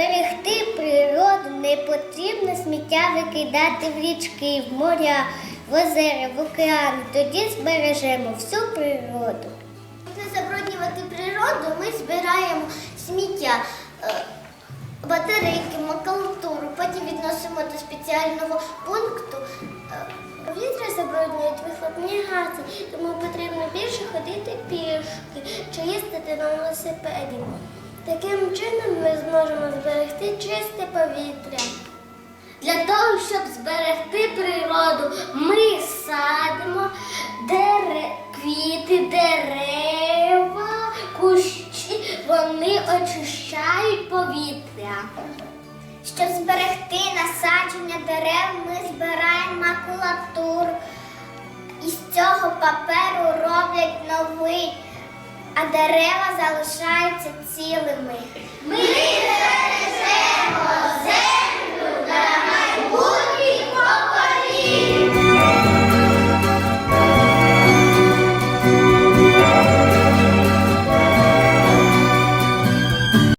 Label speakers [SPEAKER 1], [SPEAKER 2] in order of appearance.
[SPEAKER 1] Щоб зберегти природу, не потрібно сміття викидати в річки, в моря, в озера, в океани. Тоді збережемо всю природу. Не забруднювати природу, ми збираємо сміття, е, батарейки, макулатуру, потім відносимо до спеціального пункту. Е, Повітря забруднюють вихлопні гази, тому потрібно більше ходити пішки чи їздити на велосипеді. Таким чином ми зможемо зберегти чисте повітря. Для того, щоб зберегти природу, ми садимо дере... квіти, дерева, кущі, вони очищають повітря. Щоб зберегти насадження дерев, ми збираємо макулатуру. Із цього паперу роблять новий, а дерева залишаються цілими. Ми